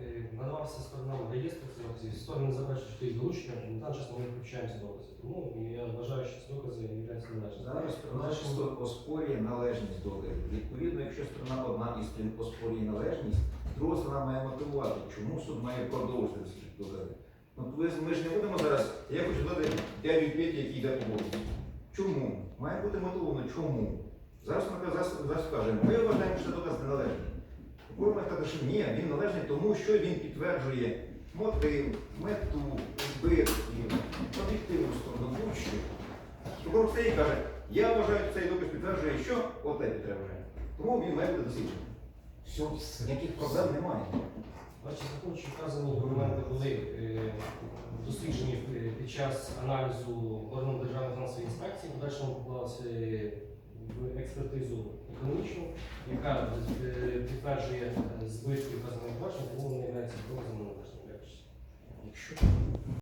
Е, Надавався сторонам реєстру доказів. Сторони заперечують їх долучення, на даний час ми не включаємо ці докази. Тому я вважаю, що ці докази є належними. Зараз сторона чисто оспорює належність доказів. Відповідно, якщо сторона одна із сторін оспорює належність, друга сторона має мотивувати, чому суд має продовжити докази. Ну, ми ж не будемо зараз, я хочу дати дядю Петі, який йде по. Чому? Має бути мотивовано, чому? Зараз вона зараз, зараз каже, ми вважаємо, що доказ неналежний. Прокурор має що ні, він належний, тому що він підтверджує мотив, мету, збитків, об'єктивну сторону, будь-що. Прокурор все і каже, я вважаю, що цей доказ підтверджує, що оте підтверджує. Тому він має бути досліджений. Все, ніяких проблем немає. Бачите, закон, що вказані документи були е, досліджені е, під час аналізу органу Державної фінансової інспекції, в подальшому поклалася е, в експертизу економічну, яка е, підтверджує е, збитки вказаних площин, тому не являється правозамовником.